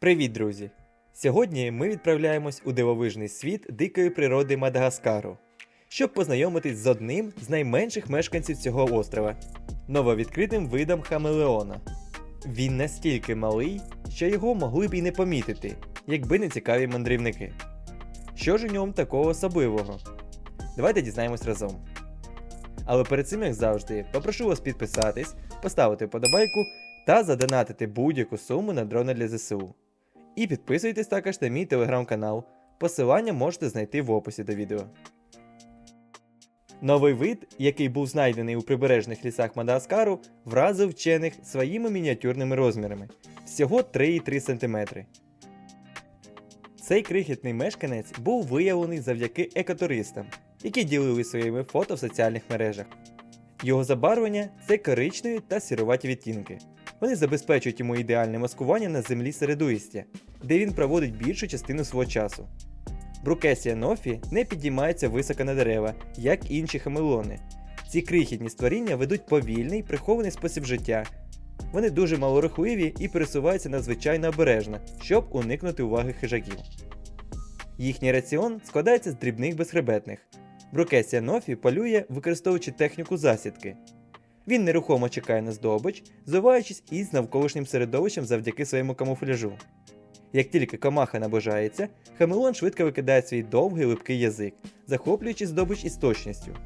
Привіт, друзі! Сьогодні ми відправляємось у дивовижний світ дикої природи Мадагаскару, щоб познайомитись з одним з найменших мешканців цього острова нововідкритим видом хамелеона. Він настільки малий, що його могли б і не помітити, якби не цікаві мандрівники. Що ж у ньому такого особливого? Давайте дізнаємось разом. Але перед цим, як завжди, попрошу вас підписатись, поставити вподобайку та задонатити будь-яку суму на дрони для ЗСУ. І підписуйтесь також на мій телеграм-канал. Посилання можете знайти в описі до відео. Новий вид, який був знайдений у прибережних лісах Мадагаскару, вразив вчених своїми мініатюрними розмірами всього 3,3 см. Цей крихітний мешканець був виявлений завдяки екотуристам, які ділили своїми фото в соціальних мережах. Його забарвлення це коричневі та сіруваті відтінки. Вони забезпечують йому ідеальне маскування на землі середуїстя, де він проводить більшу частину свого часу. Брукесія нофі не підіймається високо на дерева, як інші хамелони. Ці крихітні створіння ведуть повільний прихований спосіб життя. Вони дуже малорухливі і пересуваються надзвичайно обережно, щоб уникнути уваги хижаків. Їхній раціон складається з дрібних безхребетних. Брукесія нофі полює, використовуючи техніку засідки. Він нерухомо чекає на здобич, зливаючись із навколишнім середовищем завдяки своєму камуфляжу. Як тільки комаха наближається, хамелон швидко викидає свій довгий липкий язик, захоплюючи здобич із точністю.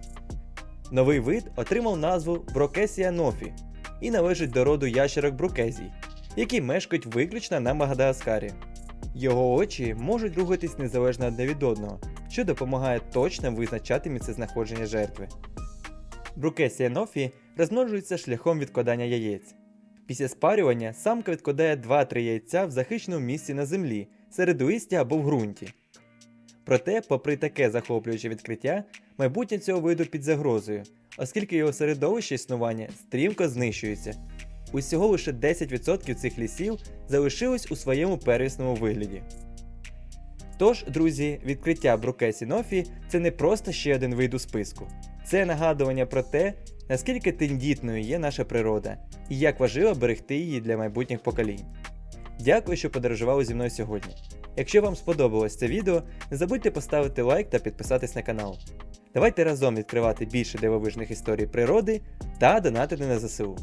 Новий вид отримав назву Брокесія нофі і належить до роду ящерок брукезій, які мешкають виключно на Мадагаскарі. Його очі можуть рухатись незалежно одне від одного, що допомагає точно визначати місцезнаходження жертви. Брукесія нофі розмножується шляхом відкладання яєць. Після спарювання самка відкладає 2-3 яйця в захищеному місці на землі, серед листя або в ґрунті. Проте, попри таке захоплююче відкриття, майбутнє цього виду під загрозою, оскільки його середовище існування стрімко знищується. Усього лише 10% цих лісів залишилось у своєму первісному вигляді. Тож, друзі, відкриття Брукесі Нофі це не просто ще один вид у списку, це нагадування про те, наскільки тендітною є наша природа і як важливо берегти її для майбутніх поколінь. Дякую, що подорожували зі мною сьогодні. Якщо вам сподобалось це відео, не забудьте поставити лайк та підписатись на канал. Давайте разом відкривати більше дивовижних історій природи та донатити на ЗСУ.